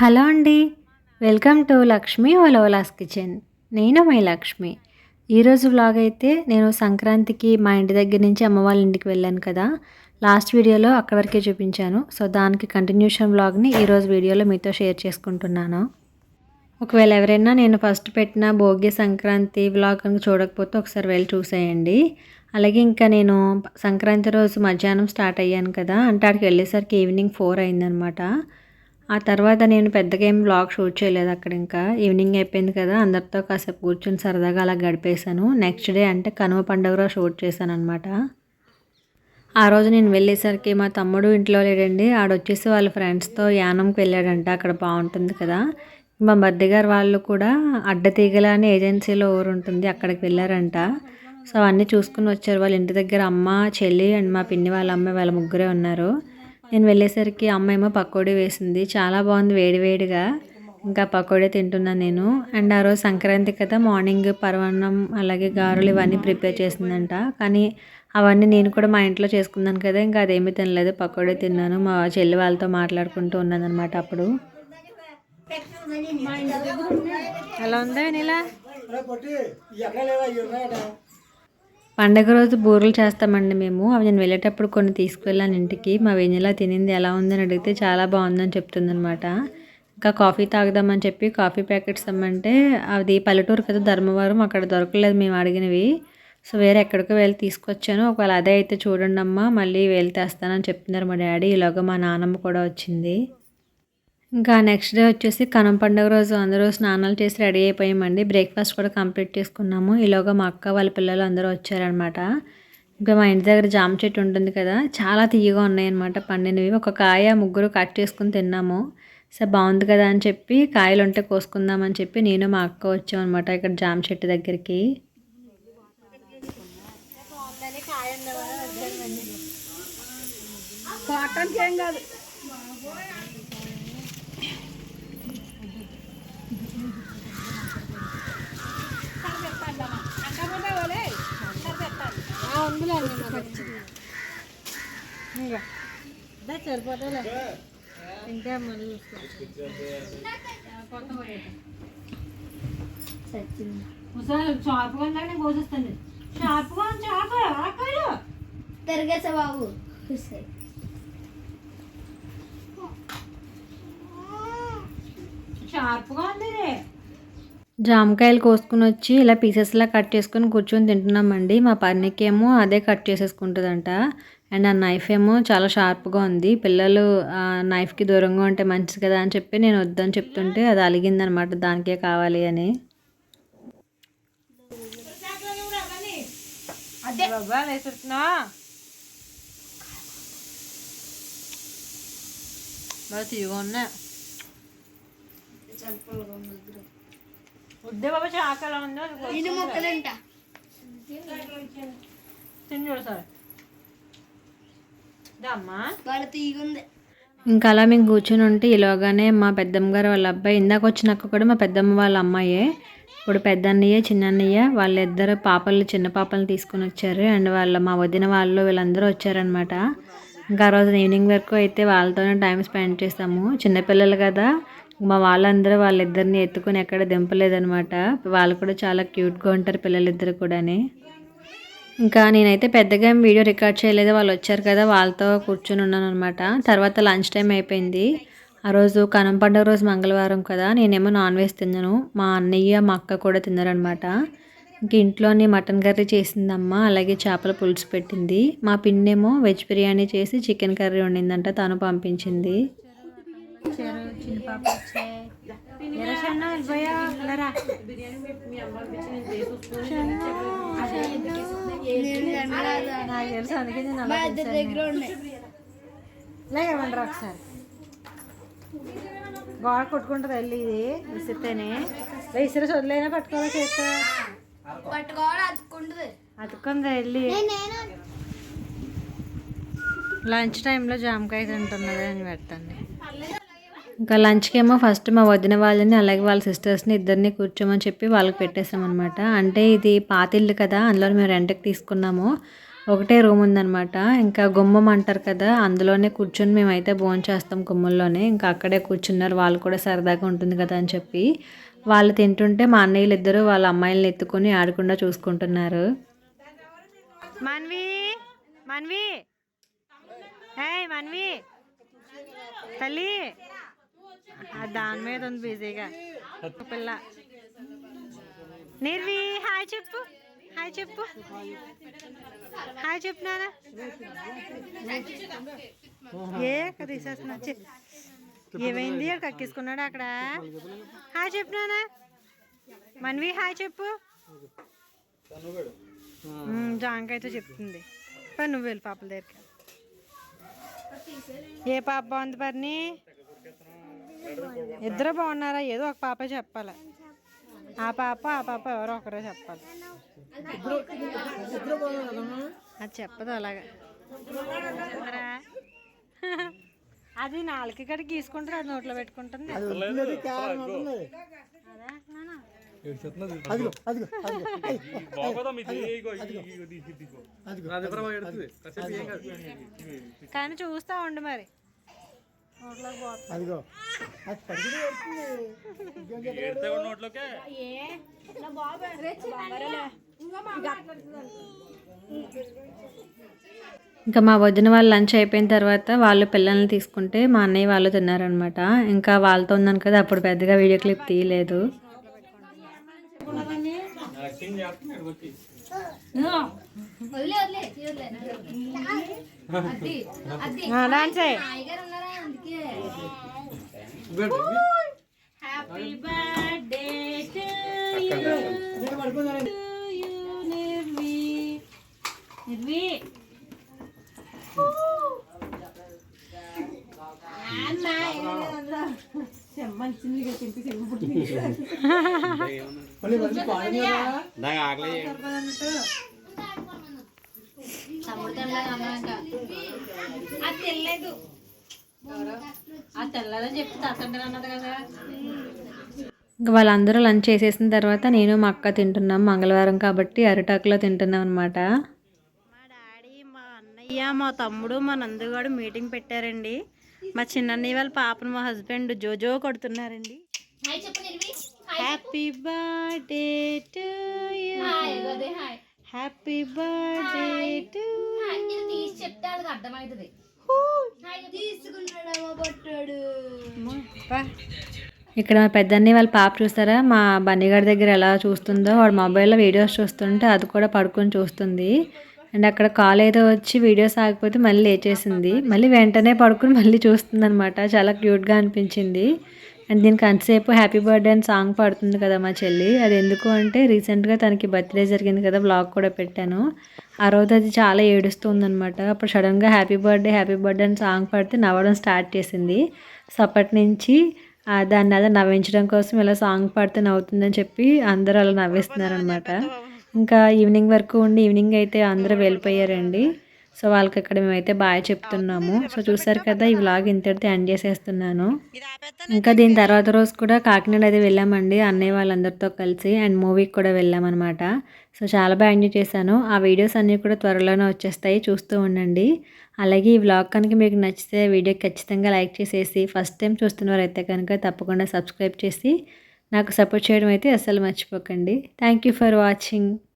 Hello అండి. Welcome to Lakshmi ఓలోలాస్ kitchen. నేను మీ లక్ష్మి. ఈరోజు వ్లాగ్ అయితే నేను సంక్రాంతికి మా ఇంటి దగ్గర నుంచి అమ్మ వాళ్ళ ఇంటికి వెళ్ళాను కదా. లాస్ట్ వీడియోలో అక్కడ వరకే చూపించాను. సో దానికి కంటిన్యూషన్ వ్లాగ్ని ఈరోజు వీడియోలో మీతో షేర్ చేసుకుంటున్నాను. ఒకవేళ ఎవరైనా నేను ఫస్ట్ పెట్టిన భోగి సంక్రాంతి వ్లాగ్ కనుక చూడకపోతే ఒకసారి వెళ్ళి చూసేయండి. అలాగే ఇంకా నేను సంక్రాంతి రోజు మధ్యాహ్నం స్టార్ట్ అయ్యాను కదా. అంటే అక్కడికి వెళ్ళేసరికి ఈవినింగ్ ఫోర్ అయిందనమాట ఆ తర్వాత నేను పెద్దగా ఏం బ్లాగ్ షూట్ చేయలేదు అక్కడ ఇంకా. ఈవినింగ్ అయిపోయింది కదా అందరితో కాసేపు కూర్చొని సరదాగా అలా గడిపేశాను. నెక్స్ట్ డే అంటే కనుమ పండుగ షూట్ చేశాను అనమాట ఆ రోజు నేను వెళ్ళేసరికి మా తమ్ముడు ఇంట్లో లేడండి. ఆడొచ్చేసి వాళ్ళ ఫ్రెండ్స్తో యానంకి వెళ్ళాడంట అక్కడ బాగుంటుంది కదా. మా బర్త్డే గారు వాళ్ళు కూడా అడ్డతీగల అనే ఏజెన్సీలో ఊరు ఉంటుంది అక్కడికి వెళ్ళారంట. సో అవన్నీ చూసుకుని వచ్చారు. వాళ్ళ ఇంటి దగ్గర అమ్మ చెల్లి అండ్ మా పిన్ని వాళ్ళ అమ్మ వాళ్ళ ముగ్గురే ఉన్నారు. నేను వెళ్ళేసరికి అమ్మ ఏమో పకోడీ వేసింది. చాలా బాగుంది వేడివేడిగా ఇంకా పకోడీ తింటున్నాను నేను. అండ్ ఆ రోజు సంక్రాంతి కదా మార్నింగ్ పరవన్నం అలాగే గారెలు ఇవన్నీ ప్రిపేర్ చేసిందంట. కానీ అవన్నీ నేను కూడా మా ఇంట్లో చేసుకున్నాను కదా ఇంకా అదేమీ తినలేదు. పకోడీ తిన్నాను. మా చెల్లి వాళ్ళతో మాట్లాడుకుంటూ ఉన్నాను అనమాట అప్పుడు. ఎలా ఉందా నీలా పండగ రోజు బూరెలు చేస్తామండి మేము. అవి నేను వెళ్ళేటప్పుడు కొన్ని తీసుకువెళ్ళాను ఇంటికి. మా వెన్నెలా తినింది ఎలా ఉందని అడిగితే చాలా బాగుందని చెప్తుందనమాట ఇంకా కాఫీ తాగుదామని చెప్పి కాఫీ ప్యాకెట్స్ ఇమ్మంటే అది పల్లెటూరు కదా ధర్మవరం అక్కడ దొరకలేదు మేము అడిగినవి. సో వేరే ఎక్కడికో వెళ్ళి తీసుకొచ్చాను. ఒకవేళ అదే అయితే చూడండి అమ్మ మళ్ళీ వెళ్ళి తెస్తానని చెప్తున్నారు మా డాడీ. ఇలాగ మా నాన్నమ్మ కూడా వచ్చింది. ఇంకా నెక్స్ట్ డే వచ్చేసి కనం పండుగ రోజు అందరూ స్నానాలు చేసి రెడీ అయిపోయామండి. బ్రేక్ఫాస్ట్ కూడా కంప్లీట్ చేసుకున్నాము. ఈలోగా మా అక్క వాళ్ళ పిల్లలు అందరూ వచ్చారనమాట ఇంకా మా ఇంటి దగ్గర జామ చెట్టు ఉంటుంది కదా చాలా తీయగా ఉన్నాయన్నమాట పండినవి. ఒక కాయ ముగ్గురు కట్ చేసుకుని తిన్నాము. సో బాగుంది కదా అని చెప్పి కాయలు ఉంటే కోసుకుందామని చెప్పి నేను మా అక్క వచ్చామన్నమాట ఇక్కడ జామ చెట్టు దగ్గరికి. ఏం కాదు సరిపోతుందిలే ఇంకా మళ్ళీ షార్ప్గా ఉందా నేను కోసిస్తాను షార్ప్గా చాకు ఆకాయలు తిరగేసా బాబు షార్ప్గా ఉంది జామకాయలు కోసుకుని వచ్చి ఇలా పీసెస్లా కట్ చేసుకొని కూర్చొని తింటున్నామండి. మా పర్నికి ఏమో అదే కట్ చేసేసుకుంటుందంట. అండ్ ఆ నైఫ్ ఏమో చాలా షార్ప్గా ఉంది. పిల్లలు ఆ నైఫ్కి దూరంగా ఉంటే మంచిది కదా అని చెప్పి నేను వద్దని చెప్తుంటే అది అలిగిందనమాట. దానికే కావాలి అని. ఉన్నా. బాబా ఉందో. ఇది మొక్కలంట. తిని చూడు సార్. అమ్మా. వాళ్ళ తీగుంది. ఇంకా అలా మేము కూర్చొని ఉంటే ఈలోగానే మా పెద్దమ్మ గారు వాళ్ళ అబ్బాయి ఇందాక వచ్చిన అక్క కూడా మా పెద్దమ్మ వాళ్ళ అమ్మాయే ఇప్పుడు పెద్ద అన్నయ్య చిన్న అన్నయ్య వాళ్ళిద్దరు పాపలు చిన్న పాపలు తీసుకొని వచ్చారు. అండ్ వాళ్ళ మా వదిన వాళ్ళు వీళ్ళందరూ వచ్చారనమాట ఇంకా ఆ రోజు ఈవినింగ్ వరకు అయితే వాళ్ళతోనే టైం స్పెండ్ చేస్తాము. చిన్నపిల్లలు కదా మా వాళ్ళందరూ వాళ్ళిద్దరిని ఎత్తుకొని ఎక్కడ దింపలేదనమాట వాళ్ళు కూడా చాలా క్యూట్గా ఉంటారు పిల్లలిద్దరు కూడాని. ఇంకా నేనైతే పెద్దగా వీడియో రికార్డ్ చేయలేదు. వాళ్ళు వచ్చారు కదా వాళ్ళతో కూర్చొని ఉన్నాను అనమాట తర్వాత లంచ్ టైం అయిపోయింది. ఆ రోజు కనం పండుగ రోజు మంగళవారం కదా నేనేమో నాన్ వెజ్ తిన్నాను. మా అన్నయ్య మా అక్క కూడా తిన్నారనమాట ఇంక ఇంట్లోని మటన్ కర్రీ చేసిందమ్మ అలాగే చేపల పులుసు పెట్టింది. మా పిన్నేమో వెజ్ బిర్యానీ చేసి చికెన్ కర్రీ వండిందంట తను పంపించింది. ఉన్నాయి లేవండి ఒకసారి గోడ కొట్టుకుంటుంది వెళ్ళి ఇది విసిరితేనే విసిరి వదిలేనా పట్టుకోవాలా చేస్తా అతుక్కుంది వెళ్ళి లంచ్ టైంలో జామకాయ తింటున్నది అని పెట్టండి. ఇంకా లంచ్కి ఏమో ఫస్ట్ మా వదిన వాళ్ళని అలాగే వాళ్ళ సిస్టర్స్ని ఇద్దరిని కూర్చోమని చెప్పి వాళ్ళకి పెట్టేసాం అనమాట అంటే ఇది పాతిల్లు కదా అందులో మేము రెంట్కి తీసుకున్నాము. ఒకటే రూమ్ ఉందన్నమాట. ఇంకా గుమ్మం అంటారు కదా అందులోనే కూర్చొని మేమైతే భోజనం చేస్తాం గుమ్మంలోనే. ఇంకా అక్కడే కూర్చున్నారు. వాళ్ళు కూడా సరదాగా ఉంటుంది కదా అని చెప్పి. వాళ్ళు తింటుంటే మా అన్నయ్యలు ఇద్దరు వాళ్ళ అమ్మాయిలను ఎత్తుకొని ఆడకుండా చూసుకుంటున్నారు. మన్వి మన్వి. మన్వి. తల్లి. దాని మీద ఉంది బిజీగా. పిల్ల. నిర్వి హాయ్ చెప్పు. హాయ్ చెప్పు. హాయ్ చెప్పు నానా ఏ తీసేస్తున్నా. ఏమైంది? అక్కడ కక్కేసుకున్నాడు అక్కడ? హాయ్ చెప్పు నానా మన్వి హాయ్ చెప్పు. జాంకాయతో చెప్తుంది. పని నువ్వు వెళ్ళి పాపల దగ్గరికి. ఏ పాప బాగుంది పర్ని? ఇద్దరు బాగున్నారా? ఏదో ఒక పాప చెప్పాలి. ఆ పాప ఆ పాప ఎవరో ఒకరో చెప్పాలి. అది చెప్పదు అలాగా? అది నాలుగు కడ గీసుకుంటారు అది నోట్లో పెట్టుకుంటుంది? కానీ చూస్తా ఉండు మరి. అదిగో. అది పడితే ఇంకా మా వదిన వాళ్ళు లంచ్ అయిపోయిన తర్వాత వాళ్ళు పిల్లల్ని తీసుకుంటే మా అన్నయ్య వాళ్ళు తిన్నారనమాట ఇంకా వాళ్ళతో ఉన్నాను కదా అప్పుడు పెద్దగా వీడియో క్లిప్ తీయలేదు. డాన్స్ టైగర్ ఉన్నారా అందుకే. Happy birthday to you Nirvi ఇంకా అది తెలియదు ఇంకా వాళ్ళందరూ లంచ్ చేసేసిన తర్వాత నేను మా అక్క తింటున్నాం మంగళవారం కాబట్టి అరిటాకులో తింటున్నాం అనమాట మా డాడీ మా అన్నయ్య మా తమ్ముడు మా నందుగాడు మీటింగ్ పెట్టారండి. మా చిన్నన్నయ్య వాళ్ళ పాపను మా హస్బెండ్ జోజో కొడుతున్నారండి. Happy birthday to happy birthday to ఇది తీసి చెప్తే అది అర్థమవుతుంది. హాయ్ తీసుకున్నాడమ్మా పట్టాడు ఇక్కడ మా పెద్దన్ని వాళ్ళ పాప చూస్తారా? మా బన్నీగాడి దగ్గర ఎలా చూస్తుందో వాడు మొబైల్లో వీడియోస్ చూస్తుంటే అది కూడా పడుకొని చూస్తుంది. అండ్ అక్కడ కాల్ ఏదో వచ్చి వీడియోస్ ఆగిపోతే మళ్ళీ లేచేసింది. మళ్ళీ వెంటనే పడుకుని మళ్ళీ చూస్తుంది అనమాట చాలా క్యూట్గా అనిపించింది. అండ్ దీనికి అంతసేపు హ్యాపీ బర్త్డే అని సాంగ్ పాడుతుంది కదా మా చెల్లి. అది ఎందుకు అంటే రీసెంట్గా తనకి బర్త్డే జరిగింది కదా బ్లాగ్ కూడా పెట్టాను. ఆ రోజు అది చాలా ఏడుస్తుందనమాట అప్పుడు సడన్గా హ్యాపీ బర్త్డే హ్యాపీ బర్త్డే అని సాంగ్ పాడితే నవ్వడం స్టార్ట్ చేసింది. సో అప్పటి నుంచి దాన్ని అలా నవ్వించడం కోసం ఇలా సాంగ్ పాడితే నవ్వుతుందని చెప్పి అందరూ అలా నవ్విస్తున్నారనమాట ఇంకా ఈవినింగ్ వరకు ఉండి ఈవినింగ్ అయితే అందరూ వెళ్ళిపోయారండి. సో వాళ్ళకి ఇక్కడ మేమైతే బాయ్ చెప్తున్నాము. సో చూసారు కదా ఈ వ్లాగ్ ఇంతటితో ఎండ్ చేసేస్తున్నాను. ఇంకా దీని తర్వాత రోజు కూడా కాకినాడ అయితే వెళ్ళామండి అన్నయ్య వాళ్ళందరితో కలిసి అండ్ మూవీకి కూడా వెళ్ళామన్నమాట. సో చాలా బాగా ఎంజాయ్ చేశాను. ఆ వీడియోస్ అన్నీ కూడా త్వరలోనే వచ్చేస్తాయి చూస్తూ ఉండండి. అలాగే ఈ వ్లాగ్ కనుక మీకు నచ్చితే వీడియో ఖచ్చితంగా లైక్ చేసేసి ఫస్ట్ టైం చూస్తున్నవారైతే కనుక తప్పకుండా సబ్స్క్రైబ్ చేసి నాకు సపోర్ట్ చేయడం అయితే అస్సలు మర్చిపోకండి. Thank you for watching